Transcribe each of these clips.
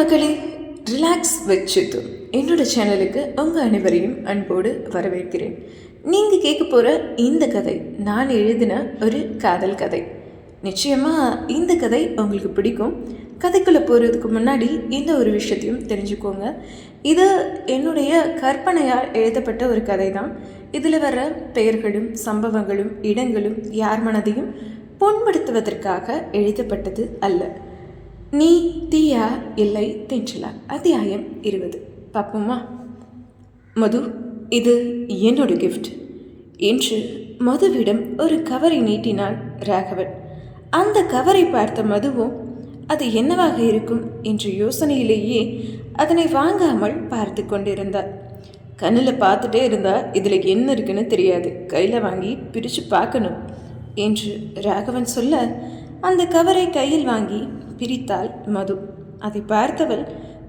மக்களே ரிலாக்ஸ் வச்சுது என்னோட சேனலுக்கு உங்கள் அனைவரையும் அன்போடு வரவேற்கிறேன். நீங்கள் கேட்க போகிற இந்த கதை நான் எழுதின ஒரு காதல் கதை. நிச்சயமாக இந்த கதை உங்களுக்கு பிடிக்கும். கதைக்குள்ளே போகிறதுக்கு முன்னாடி இந்த ஒரு விஷயத்தையும் தெரிஞ்சுக்கோங்க. இது என்னுடைய கற்பனையால் எழுதப்பட்ட ஒரு கதை தான் இதில் வர பெயர்களும் சம்பவங்களும் இடங்களும் யார் மனதையும் புண்படுத்துவதற்காக எழுதப்பட்டது அல்ல. நீ தீயா இல்லை தென்றலா? அத்தியாயம் இருபது. பார்ப்போமா? மது இது என்னோட கிஃப்ட் என்று மதுவிடம் ஒரு கவரை நீட்டினான் ராகவன். அந்த கவரை பார்த்த மதுவும் அது என்னவாக இருக்கும் என்ற யோசனையிலேயே அதனை வாங்காமல் பார்த்து கொண்டிருந்தார் கண்ணில் பார்த்துட்டே இருந்தால் இதில் என்ன இருக்குன்னு தெரியாது. கையில் வாங்கி பிரித்து பார்க்கணும் என்று ராகவன் சொல்ல அந்த கவரை கையில் வாங்கி பிரித்தாள் மது. அதை பார்த்தவள்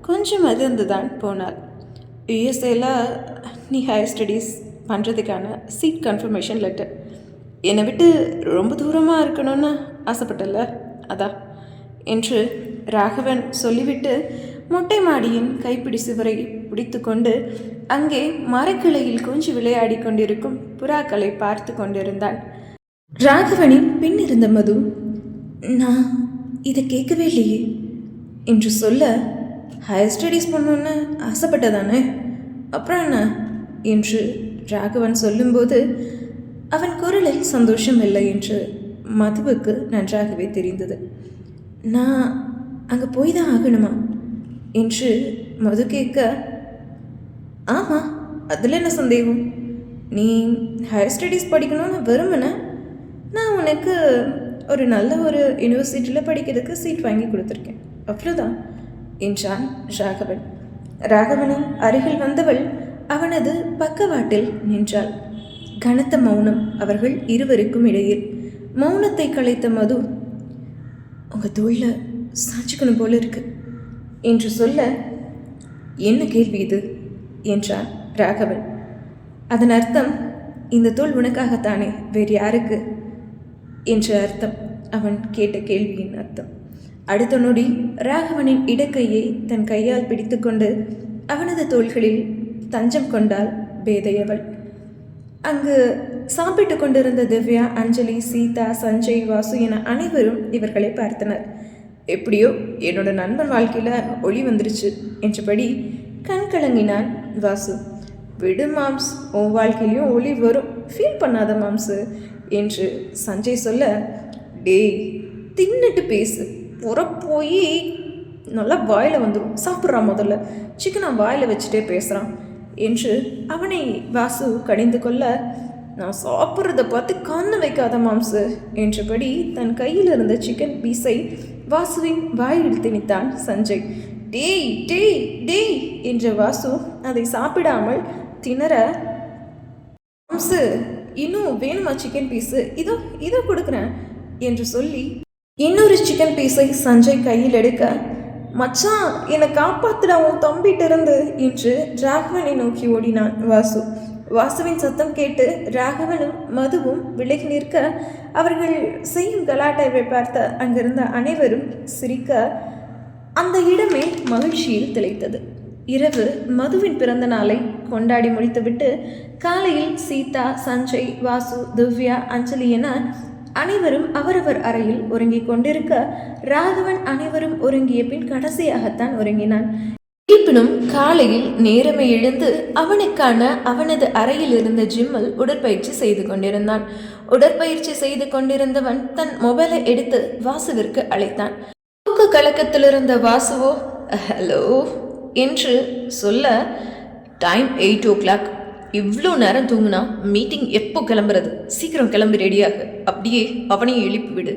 கொஞ்சம் அதிர்ந்துதான் போனாள். யுஎஸ்ஏல நீ ஹையர் ஸ்டடீஸ் பண்ணுறதுக்கான சீட் கன்ஃபர்மேஷன் லெட்டர் என்னை விட்டு ரொம்ப தூரமாக இருக்கணும்னு ஆசைப்பட்டல அதான் என்று ராகவன் சொல்லிவிட்டு மொட்டை மாடியின் கைப்பிடி சுவரை பிடித்துக்கொண்டு அங்கே மரக்கிளையில் கொஞ்சி விளையாடி கொண்டிருக்கும் புறாக்களை பார்த்து கொண்டிருந்தான். ராகவனின் பின் இருந்த மது நான் இதை கேட்கவே இல்லையே. என்று சொல்ல ஹையர் ஸ்டடீஸ் பண்ணணுன்னு ஆசைப்பட்டதானே? அப்புறம் என்ன? என்று ராகவன் சொல்லும்போது அவன் குரலில் சந்தோஷம் இல்லை என்று மதுவுக்கு நன்றாகவே தெரிந்தது. நான் அங்கே போய் தான் ஆகணுமா? என்று மது கேட்க ஆமாம் அதில் என்ன சந்தேகம்? நீ ஹையர் ஸ்டடீஸ் படிக்கணும்னு விரும்பின நான் உனக்கு ஒரு நல்ல ஒரு யூனிவர்சிட்டியில் படிக்கிறதுக்கு சீட் வாங்கி கொடுத்துருக்கேன். அவ்வளோதான் என்றான் ராகவன். ராகவனின் அருகில் வந்தவள் அவனது பக்கவாட்டில் நின்றாள். கனத்த மௌனம் அவர்கள் இருவருக்கும் இடையில். மௌனத்தை கலைத்த மது உங்கள் தோளில் சாச்சிக்கணும் போல இருக்கு என்று சொல்ல என்ன கேள்வி இது? என்றான் ராகவன். அதன் அர்த்தம் இந்த தோல் உனக்காகத்தானே வேறு யாருக்கு? என்ற அர்த்தம். அவன் கேட்ட கேள்வியின் அர்த்தம். அடுத்த நொடி ராகவனின் இடக்கையை தன் கையால் பிடித்துக்கொண்டு அவனது தோள்களில் தஞ்சம் கொண்டாள் பேதையவள். அங்கு சாப்பிட்டு கொண்டிருந்த திவ்யா அஞ்சலி சீதா சஞ்சய் வாசு என அனைவரும் இவர்களை பார்த்தனர். எப்படியோ என்னோட நண்பன் வாழ்க்கையில் ஒளி வந்துருச்சு என்றபடி கண் கலங்கினான் வாசு. விடு மாம்ஸ் உன் வாழ்க்கையிலையும் ஒளி வரும். ஃபீல் பண்ணாத மாம்ஸு என்று சஞ்சய் சொல்ல டேய் தின்னுட்டு பேசு. புறப்போய் போய் நல்லா வாயில் வந்துடும் சாப்பிட்றான் முதல்ல. சிக்கனை வாயில் வச்சுட்டே பேசுகிறான் என்று அவனை வாசு கடிந்து கொள்ள நான் சாப்பிட்றத பார்த்து கண்ணு வைக்காத மாம்சு. என்றபடி தன் கையில் இருந்த சிக்கன் பீஸை வாசுவின் வாயில் திணித்தான் சஞ்சய். டேய் டேய் டேய் என்ற வாசு அதை சாப்பிடாமல் திணற மாம்சு இன்னும் வேணுமா சிக்கன் பீஸு இதோ இதோ கொடுக்குறேன் என்று சொல்லி இன்னொரு சிக்கன் பீஸை சஞ்சய் கையில் எடுக்க மச்சான் என்னை காப்பாத்துடா உன் தம்பிட்ட இருந்து என்று ராகவனை நோக்கி ஓடினான் வாசு. வாசுவின் சத்தம் கேட்டு ராகவனும் மதுவும் விலகி நிற்க அவர்கள் செய்யும் கலாட்டாவை பார்த்த அங்கிருந்த அனைவரும் சிரிக்க அந்த இடமே மகிழ்ச்சியில் திளைத்தது. இரவு மதுவின் பிறந்த நாளை கொண்டாடி முடித்துவிட்டு காலையில் சீதா சஞ்சய் வாசு திவ்யா அஞ்சலி என அனைவரும் அவரவர் அறையில் உறங்கிக் கொண்டிருக்க ராகவன் அனைவரும் உறங்கிய பின் கடைசியாகத்தான் உறங்கினான். இருப்பினும் காலையில் நேரமே எழுந்து அவனுக்கான அவனது அறையில் இருந்த ஜிம்மில் உடற்பயிற்சி செய்து கொண்டிருந்தான். உடற்பயிற்சி செய்து கொண்டிருந்தவன் தன் மொபைலை எடுத்து வாசுவிற்கு அழைத்தான். தூக்க கலக்கத்தில் வாசுவோ ஹலோ என்று சொல்ல டைம் எயிட் ஓ கிளாக் இவ்வளோ நேரம் தூங்குனா மீட்டிங் எப்போ கிளம்புறது? சீக்கிரம் கிளம்பி ரெடியாக அப்படியே அவனையும் எழுப்பி விடு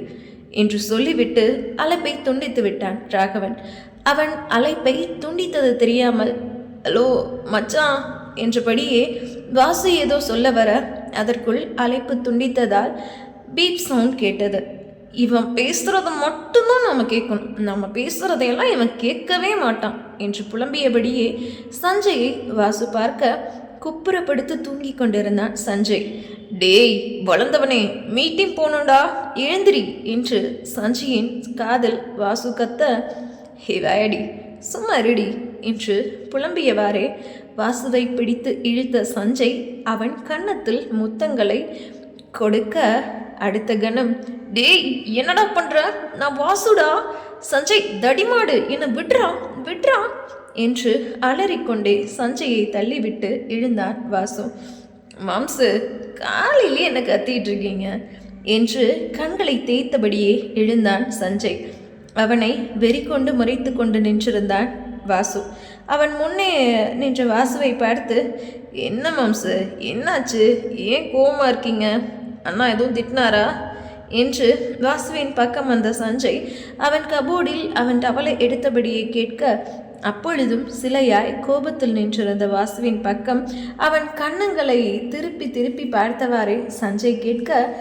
என்று சொல்லிவிட்டு அழைப்பை துண்டித்து விட்டான் ராகவன். அவன் அழைப்பை துண்டித்தது தெரியாமல் ஹலோ மச்சான் என்றபடியே வாசு ஏதோ சொல்ல வர அதற்குள் அழைப்பு துண்டித்ததால் பீப் சவுண்ட் கேட்டது. இவன் பேசுகிறத மட்டும்தான் நம்ம கேட்கணும். நம்ம பேசுகிறதையெல்லாம் இவன் கேட்கவே மாட்டான். என்று புலம்பியபடியே சஞ்சயை வாசு பார்க்க குப்புறப்படுத்து தூங்கி கொண்டிருந்தான் சஞ்சய். டேய் வளர்ந்தவனே மீட்டிங் போகணும்டா எழுந்திரி என்று சஞ்சயின் காதல் வாசு கத்த ஹே வாயடி சும்மா இருடி என்று புலம்பியவாறே வாசுவை பிடித்து இழுத்த சஞ்சய் அவன் கன்னத்தில் முத்தங்களை கொடுக்க அடுத்த கணம் டேய் என்னடா பண்ற? நான் வாசுடா. சஞ்சய் தடிமாடு. என்னை விட்றா? விட்றா? என்று அலறிக்கொண்டே சஞ்சயை தள்ளிவிட்டு எழுந்தான் வாசு. மாம்சு காலையிலே என்ன கத்திட்டு இருக்கீங்க? என்று கண்களை தேய்த்தபடியே எழுந்தான் சஞ்சய். அவனை வெறிக்கொண்டு முறைத்து கொண்டு நின்றிருந்தான் வாசு. அவன் முன்னே நின்ற வாசுவை பார்த்து என்ன மாம்சு? என்னாச்சு? ஏன் கோவமா இருக்கீங்க? அண்ணா எதுவும் திட்டினாரா? என்று வாசுவின் பக்கம் வந்த சஞ்சய் அவன் கபோர்டில் அவன் டவலை எடுத்தபடியே கேட்க அப்பொழுதும் சிலையாய் கோபத்தில் நின்றிருந்த வாசுவின் பக்கம் அவன் கண்ணங்களை திருப்பி திருப்பி பார்த்தவாறே சஞ்சய் கேட்க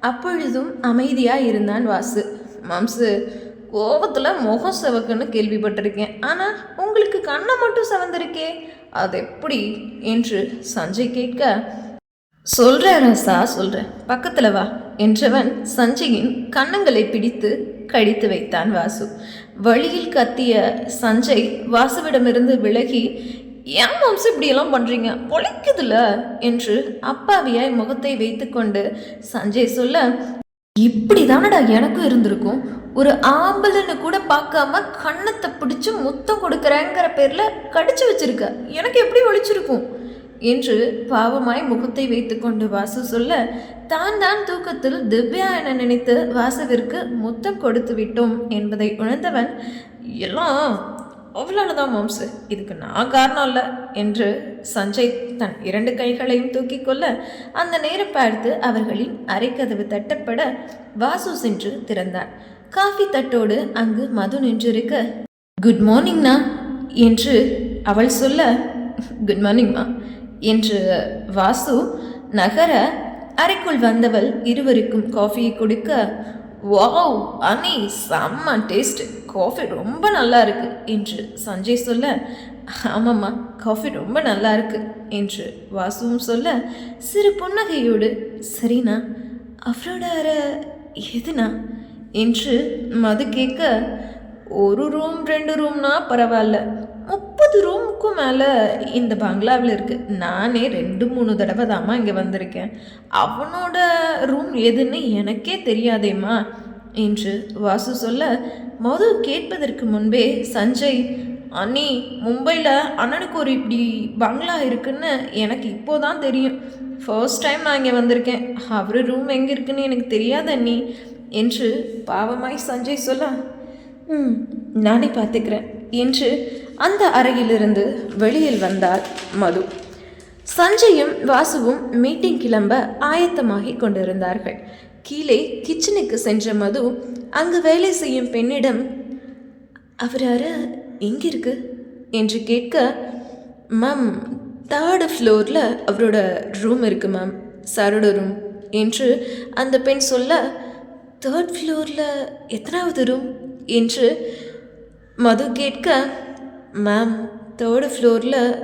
அப்பொழுதும் அமைதியாய் இருந்தான் வாசு. மாம்சு கோபத்தில் முகம் செவக்குன்னு கேள்விப்பட்டிருக்கேன். ஆனால் உங்களுக்கு கண்ணை மட்டும் செவந்திருக்கே. அது எப்படி? என்று சஞ்சய் கேட்க சொல்கிறேன் ரசா சொல்கிறேன் பக்கத்தில் வா என்றவன் சஞ்சயின் கன்னங்களை பிடித்து கடித்து வைத்தான் வாசு. வழியில் கத்திய சஞ்சய் வாசுவிடமிருந்து விலகி ஏன் வம்சம் இப்படியெல்லாம் பண்ணுறீங்க பொழைக்குதுல? என்று அப்பாவியாய் முகத்தை வைத்துக்கொண்டு சஞ்சய் சொல்ல இப்படி தானடா எனக்கும் இருந்திருக்கும். ஒரு ஆம்பளன்னு கூட பார்க்காம கண்ணத்தை பிடிச்சி முத்தம் கொடுக்குறேங்கிற பேரில் கடிச்சு வச்சிருக்க. எனக்கு எப்படி ஒழிச்சிருக்கும்? என்று பாவமாய் முகத்தை வைத்துக்கொண்டு வாசு சொல்ல தான் தான் தூக்கத்தில் திவ்யா என நினைத்து வாசுவிற்கு முத்தம் கொடுத்து விட்டோம் என்பதை உணர்ந்தவன் எல்லாம் அவ்வளோதான் மாம்சு இதுக்கு நான் காரணம் இல்லை என்று சஞ்சய் தன் இரண்டு கைகளையும் தூக்கி கொள்ள அந்த நேரம் பார்த்து அவர்களின் அரைக்கதவு தட்டப்பட வாசு சென்று திறந்தான். காஃபி தட்டோடு அங்கு மது நின்றிருக்க குட் மார்னிங்ண்ணா என்று அவள் சொல்ல குட் மார்னிங்மா என்று வாசு நகர அறைக்குள் வந்தவள் இருவருக்கும் காஃபியை கொடுக்க வாவ் அனி செம்ம டேஸ்ட் காஃபி ரொம்ப நல்லா இருக்கு என்று சஞ்சய் சொல்ல ஆமாம்மா காஃபி ரொம்ப நல்லா இருக்கு என்று வாசுவும் சொல்ல சிறு புன்னகையோடு சரிண்ணா அவரோட அறை எதுனா என்று மது கேட்க ஒரு ரூம் ரெண்டு ரூம்னா பரவாயில்ல. முப்பது ரூமுக்கும் மேலே இந்த பங்களாவில் இருக்குது நானே ரெண்டு மூணு தடவை தாம்மா இங்கே வந்திருக்கேன். அவனோட ரூம் எதுன்னு எனக்கே தெரியாதேம்மா என்று வாசு சொல்ல மது கேட்பதற்கு முன்பே சஞ்சய் அண்ணி மும்பையில் அண்ணனுக்கு ஒரு இப்படி பங்களா இருக்குன்னு எனக்கு இப்போதான் தெரியும். ஃபர்ஸ்ட் டைம் நான் இங்கே வந்திருக்கேன். அவர் ரூம் எங்கே இருக்குன்னு எனக்கு தெரியாது அண்ணி என்று பாவமாய் சஞ்சய் சொல்ல ம் நானே பார்த்துக்கிறேன் என்று அந்த அறையிலிருந்து வெளியில் வந்தார் மது. சஞ்சயும் வாசுவும் மீட்டிங் கிளம்ப ஆயத்தமாகி கொண்டிருந்தார்கள். கீழே கிச்சனுக்கு சென்ற மது அங்கு வேலை செய்யும் பெண்ணிடம் அவர் அறை எங்கே இருக்கு என்று கேட்க மேம் தேர்டு ஃப்ளோரில் அவரோட ரூம் இருக்குது மேம். சாரோட ரூம் என்று அந்த பெண் சொல்ல தேர்ட் ஃப்ளோரில் எத்தனாவது ரூம் என்று மது கேட்க மேம் தேர்டு ஃப்ளோரில்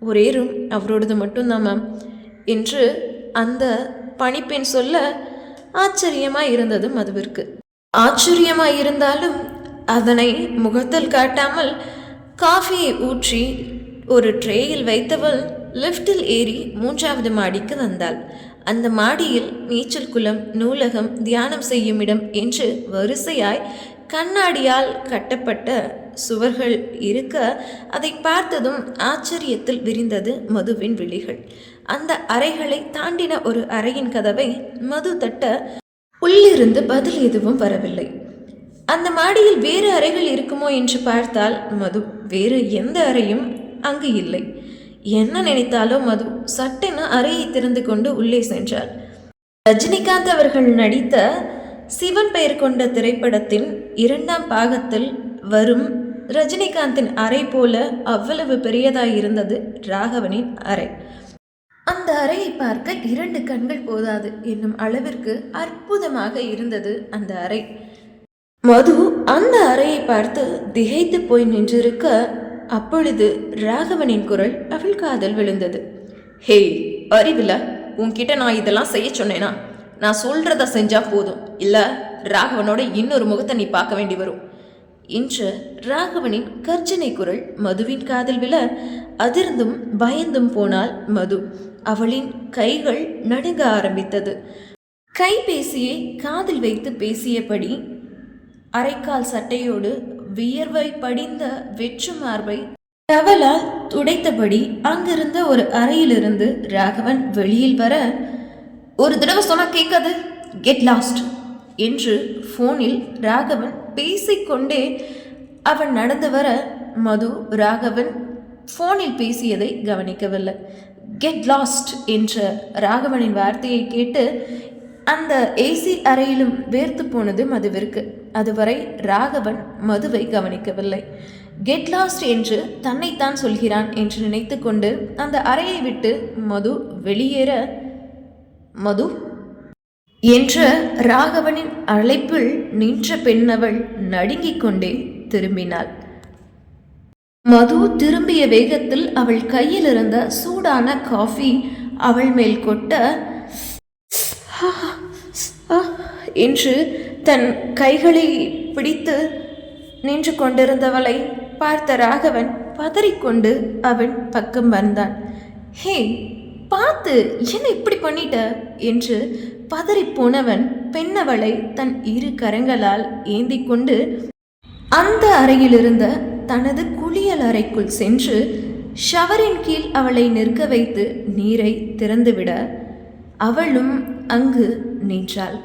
ஒரே ரூம் அவரோடது மட்டும்தான் மேம் என்று அந்த பணிப்பெண் சொல்ல ஆச்சரியமாக இருந்தது மதுவிற்கு ஆச்சரியமாக இருந்தாலும் அதனை முகத்தில் காட்டாமல் காஃபியை ஊற்றி ஒரு ட்ரேயில் வைத்தவள் லிஃப்டில் ஏறி மூன்றாவது மாடிக்கு வந்தாள். அந்த மாடியில் நீச்சல் குளம் நூலகம் தியானம் செய்யும் இடம் என்று வரிசையாய் கண்ணாடியால் கட்டப்பட்ட சுவர்கள் இருக்க அதை பார்த்ததும் ஆச்சரியத்தில் விரிந்தது மதுவின் விழிகள். அந்த அறைகளை தாண்டின ஒரு அறையின் கதவை மது தட்ட உள்ளிருந்து பதில் எதுவும் வரவில்லை. அந்த மாடியில் வேறு அறைகள் இருக்குமோ என்று பார்த்தால் மது வேறு எந்த அறையும் அங்கு இல்லை. என்ன நினைத்தாலோ மது சட்டென அறையை திறந்து கொண்டு உள்ளே சென்றாள். ரஜினிகாந்த் அவர்கள் நடித்த சிவன் பெயர் கொண்ட திரைப்படத்தின் இரண்டாம் பாகத்தில் வரும். ரஜினிகாந்தின் அறை போல அவ்வளவு பெரியதாய் இருந்தது ராகவனின் அறை. அந்த அறையை பார்க்க இரண்டு கண்கள் போதாது என்னும் அளவிற்கு அற்புதமாக இருந்தது அந்த அறை. மது அந்த அறையை பார்த்து திகைத்து போய் நின்றிருக்க அப்பொழுது ராகவனின் குரல் அவள் காதல் விழுந்தது. ஹேய் அறிவில உன்கிட்ட நான் இதெல்லாம் செய்ய சொன்னேனா? நான் சொல்றத செஞ்சா போதும். இல்ல ராகவனோட இன்னொரு முகத்தை நீ பார்க்க வேண்டி வரும். இன்று ராகவனின் கர்ஜனை குரல் மதுவின் காதில் விழ அதிர்ந்தும் பயந்தும் போனாள் மது. அவளின் கைகள் நடுங்க ஆரம்பித்தது. கைபேசியை காதில் வைத்து பேசியபடி அரைக்கால் சட்டையோடு வியர்வை படிந்த வெற்று மார்பை டவலால் துடைத்தபடி அங்கிருந்த ஒரு அறையிலிருந்து ராகவன் வெளியில் வர ஒரு தடவை சொன்னா கேட்காது கெட் லாஸ்ட் என்று ஃபோனில் ராகவன் பேசிக்கொண்டே அவன் நடந்து வர மது ராகவன் ஃபோனில் பேசியதை கவனிக்கவில்லை. கெட் லாஸ்ட் என்ற ராகவனின் வார்த்தையை கேட்டு அந்த ஏசி அறையிலும் வேர்த்து போனது மதுவிற்கு. அதுவரை ராகவன் மதுவை கவனிக்கவில்லை. கெட் லாஸ்ட் என்று தன்னைத்தான் சொல்கிறான் என்று நினைத்துக்கொண்டு அந்த அறையை விட்டு மது வெளியேற மது என்ற ராகவனின் அழைப்பில் நின்ற பெண்ணவள் நடுங்கிக் கொண்டே திரும்பினாள். மது திரும்பிய வேகத்தில் அவள் கையில் இருந்த சூடான காஃபி அவள் மேல் கொட்ட என்று தன் கைகளை பிடித்து நின்று கொண்டிருந்தவளை பார்த்த ராகவன் பதறிக்கொண்டு அவன் பக்கம் வந்தான். ஹே பார்த்து என்ன இப்படி பண்ணிட்ட? என்று பதறிப் போனவன் பெண்ணவளை தன் இரு கரங்களால் ஏந்தி கொண்டு அந்த அறையிலிருந்த தனது குளியல் அறைக்குள் சென்று ஷவரின் கீழ் அவளை நிற்க வைத்து நீரை திறந்துவிட அவளும் அங்கு நின்றாள்.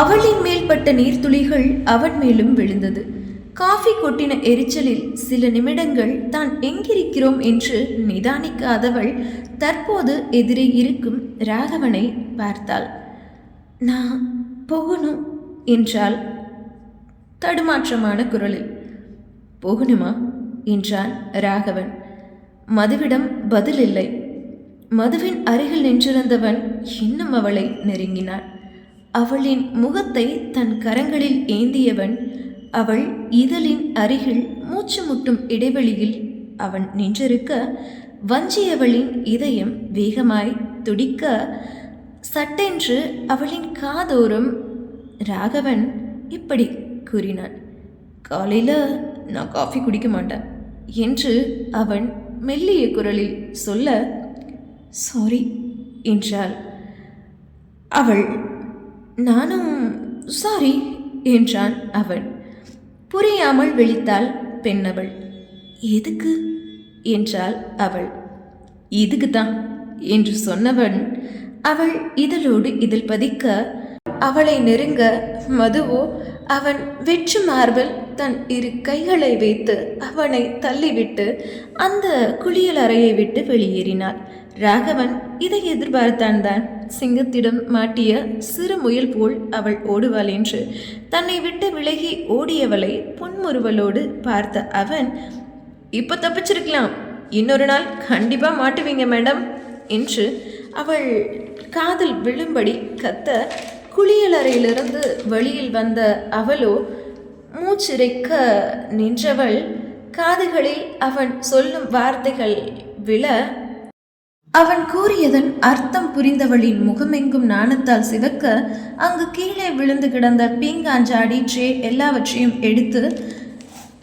அவளின் மேல்பட்ட நீர்த்துளிகள் அவன் மேலும் விழுந்தது. காஃபி கொட்டின எரிச்சலில் சில நிமிடங்கள் தான் எங்கிருக்கிறோம் என்று நிதானிக்காதவள் தற்போது எதிரே இருக்கும் ராகவனை பார்த்தாள். நான் போகணும் என்றால் தடுமாற்றமான குரலில். போகணுமா? என்றான் ராகவன். மதுவிடம் பதில் இல்லை. மதுவின் அருகில் நின்றிருந்தவன் இன்னும் அவளை நெருங்கினான். அவளின் முகத்தை தன் கரங்களில் ஏந்தியவன் அவள் இதழின் அருகில் மூச்சு முட்டும் இடைவெளியில் அவன் நின்றிருக்க வஞ்சியவளின் இதயம் வேகமாய் துடிக்க சட்டென்று அவளின் காதோறும் ராகவன் இப்படி கூறினான் காலையில் நான் காஃபி குடிக்க மாட்டேன் என்று அவன் மெல்லிய குரலில் சொல்ல சாரி என்றாள். அவள் நானும் சாரி என்றான் அவன். புரியாமல் விழித்தாள் பெண்ணவள். எதுக்கு? என்றாள் அவள். இதுக்கு தான் என்று சொன்னவன் அவள் இதழோடு இதில் பதிக்க அவளை நெருங்க மதுவோ அவன் வெற்று மார்பில் தன் இரு கைகளை வைத்து அவனை தள்ளிவிட்டு அந்த குளியல் அறையை விட்டு வெளியேறினாள். ராகவன் இதை எதிர்பார்த்தான் தான். சிங்கத்திடம் மாட்டிய சிறு முயல் போல் அவள் ஓடுவாள் என்று. தன்னை விட்டு விலகி ஓடியவளை புன்முறுவலோடு பார்த்த அவன் இப்போ தப்பிச்சிருக்கலாம். இன்னொரு நாள் கண்டிப்பாக மாட்டுவீங்க மேடம் என்று அவள் காதில் விழும்படி கத்த குளியலறையிலிருந்து வெளியில் வந்த அவளோ மூச்சிறைக்க நின்றவள் காதுகளில் அவன் சொல்லும் வார்த்தைகள் விழ அவன் கூறியதன் அர்த்தம் புரிந்தவளின் முகமெங்கும் நாணத்தால் சிவக்க அங்கு கீழே விழுந்து கிடந்த பீங்காஞ்சாடி ட்ரே எல்லாவற்றையும் எடுத்து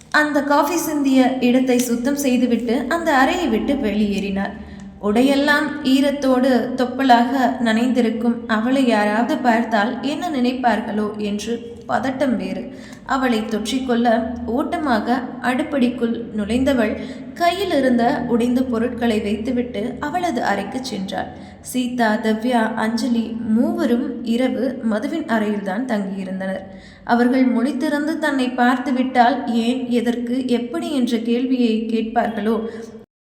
அந்த காஃபி சிந்திய இடத்தை சுத்தம் செய்துவிட்டு அந்த அறையை விட்டு வெளியேறினார். உடையெல்லாம் ஈரத்தோடு தொப்பலாக நனைந்திருக்கும் அவளை யாராவது பார்த்தால் என்ன நினைப்பார்களோ என்று பதட்டம் வேறு. அவளை தொற்றிக்கொள்ள ஓட்டமாக அடுப்படிக்குள் நுழைந்தவள் கையில் இருந்த உடைந்த பொருட்களை வைத்துவிட்டு அவளது அறைக்கு சென்றாள். சீதா திவ்யா அஞ்சலி மூவரும் இரவு மதுவின் அறையில்தான் தங்கியிருந்தனர். அவர்கள் முழித்திருந்து தன்னை பார்த்துவிட்டால் ஏன் எதற்கு எப்படி என்ற கேள்வியை கேட்பார்களோ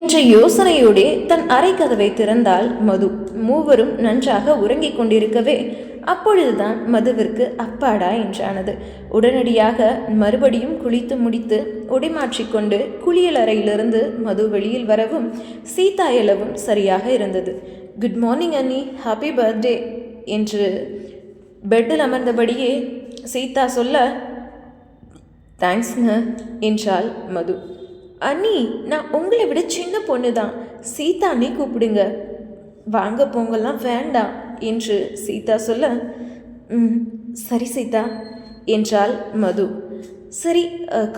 என்ற யோசனையோடே தன் அறை கதவை திறந்தால் மது. மூவரும் நன்றாக உறங்கிக் கொண்டிருக்கவே அப்பொழுதுதான் மதுவிற்கு அப்பாடா என்றானது. உடனடியாக மறுபடியும் குளித்து முடித்து உடை மாற்றிக்கொண்டு குளியல் அறையிலிருந்து மது வெளியில் வரவும் சீதா எழவும் சரியாக இருந்தது. குட் மார்னிங் அண்ணி ஹாப்பி பர்த்டே என்று பெட்டில் அமர்ந்தபடியே சீதா சொல்ல தேங்க்ஸ்ங்க என்றாள் மது. அண்ணி நான் உங்களை விட சின்ன பொண்ணு தான் சீதானே கூப்பிடுங்க. வாங்க போங்கெல்லாம் வேண்டாம் என்று சீதா சொல்ல ம் சரி சீதா என்றாள் மது. சரி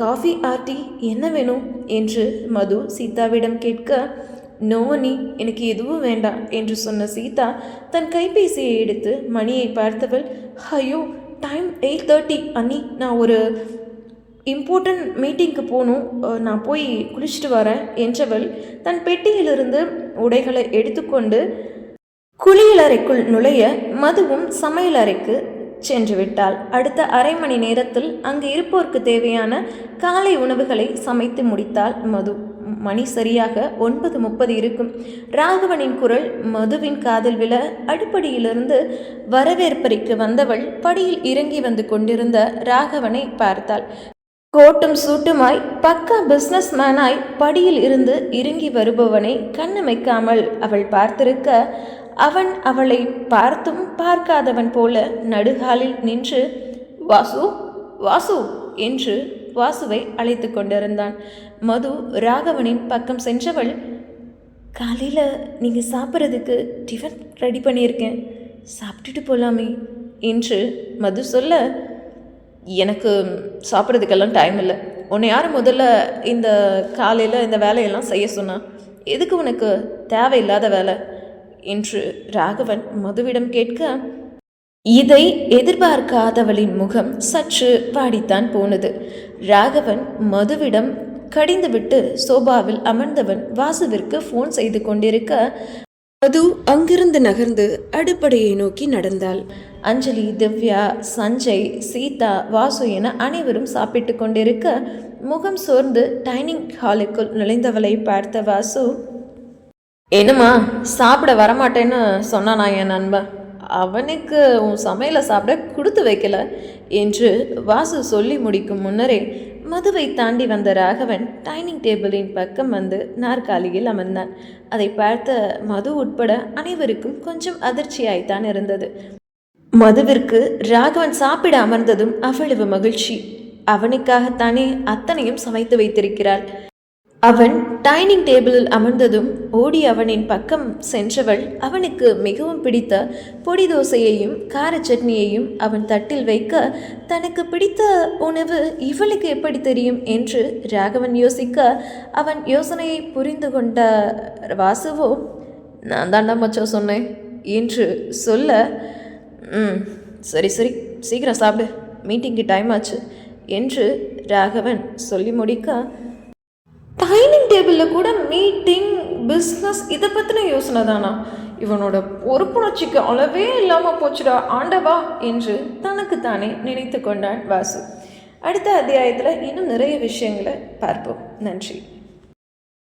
காஃபி ஆர்டி என்ன வேணும்? என்று மது சீதாவிடம் கேட்க நோ அண்ணி எனக்கு எதுவும் வேண்டாம் என்று சொன்ன சீதா தன் கைபேசியை எடுத்து மணியை பார்த்தவள் ஐயோ டைம் எயிட் தேர்ட்டி அண்ணி நான் ஒரு இம்பார்ட்டன்ட் மீட்டிங்க்கு போகணும். நான் போய் குளிச்சுட்டு வரேன் என்றவள் தன் பெட்டியிலிருந்து உடைகளை எடுத்துக்கொண்டு குளியலறைக்குள் நுழைய மதுவும் சமையலறைக்கு சென்று விட்டாள். அடுத்த அரை மணி நேரத்தில் அங்கு இருப்போருக்கு தேவையான காலை உணவுகளை சமைத்து முடித்தாள் மது. மணி சரியாக ஒன்பது முப்பது இருக்கும். ராகவனின் குரல் மதுவின் காதில் விழ அடிப்படியிலிருந்து வரவேற்பறைக்கு வந்தவள் படியில் இறங்கி வந்து கொண்டிருந்த ராகவனை பார்த்தாள். கோட்டும் சூட்டுமாய் பக்கா பிஸ்னஸ் மேனாய் படியில் இருந்து இறங்கி வருபவனை கண்ணமைக்காமல் அவள் பார்த்திருக்க அவன் அவளை பார்த்தும் பார்க்காதவன் போல நடுகாலில் நின்று வாசு வாசு என்று வாசுவை அழைத்து கொண்டிருந்தான். மது ராகவனின் பக்கம் சென்றவள் காலையில் நீங்கள் சாப்பிட்றதுக்கு டிஃபன் ரெடி பண்ணியிருக்கேன். சாப்பிட்டுட்டு போகலாமே என்று மது சொல்ல எனக்கு சாப்பிட்றதுக்கெல்லாம் டைம் இல்லை. உன்னை யார் முதல்ல இந்த காலையில் இந்த வேலையெல்லாம் செய்ய சொன்னா? எதுக்கு உனக்கு தேவையில்லாத வேலை? என்று ராகவன் மதுவிடம் கேட்க இதை எதிர்பார்க்காதவளின் முகம் சற்று வாடித்தான் போனது. ராகவன் மதுவிடம் கடிந்துவிட்டு சோபாவில் அமர்ந்தவன் வாசுவிற்கு ஃபோன் செய்து கொண்டிருக்க மது அங்கிருந்து நகர்ந்து அடுப்படையை நோக்கி நடந்தாள். அஞ்சலி திவ்யா சஞ்சய் சீதா வாசு என அனைவரும் சாப்பிட்டு கொண்டிருக்க முகம் சோர்ந்து டைனிங் ஹாலுக்குள் நுழைந்தவளை பார்த்த வாசு என்னம்மா சாப்பிட வரமாட்டேன்னு சொன்னானா என் நண்பன்? அவனுக்கு உன் சமையலை சாப்பிட கொடுத்து வைக்கல என்று வாசு சொல்லி முடிக்கும் முன்னரே மதுவை தாண்டி வந்த ராகவன் டைனிங் டேபிளின் பக்கம் வந்து நாற்காலியில் அமர்ந்தான். அதை பார்த்த மது உட்பட அனைவருக்கும் கொஞ்சம் அதிர்ச்சியாய்த்தான் இருந்தது. மதுவிற்கு ராகவன் சாப்பிட அமர்ந்ததும் அவ்வளவு மகிழ்ச்சி. அவனுக்காகத்தானே அத்தனையும் சமைத்து வைத்திருக்கிறாள். அவன் டைனிங் டேபிளில் அமர்ந்ததும் ஓடி அவனின் பக்கம் சென்றவள் அவனுக்கு மிகவும் பிடித்த பொடி தோசையையும் கார சட்னியையும் அவன் தட்டில் வைக்க தனக்கு பிடித்த உணவு இவளுக்கு எப்படி தெரியும்? என்று ராகவன் யோசிக்க அவன் யோசனையை புரிந்து கொண்ட வாசுவோ நான் தாண்டா மச்சம் சொன்னேன் என்று சொல்ல ம் சரி சரி சீக்கிரம் சாப்பிடு மீட்டிங்க்கு டைம் ஆச்சு என்று ராகவன் சொல்லி முடிக்க டைனிங் டேபிளில் கூட மீட்டிங் பிஸ்னஸ் இதை பற்றின யோசனை தானா? இவனோட பொறுப்புணர்ச்சிக்கு அளவே இல்லாமல் போச்சுடா ஆண்டவா என்று தனக்குத்தானே நினைத்து கொண்டான் வாசு. அடுத்த அத்தியாயத்தில் இன்னும் நிறைய விஷயங்களை பார்ப்போம். நன்றி.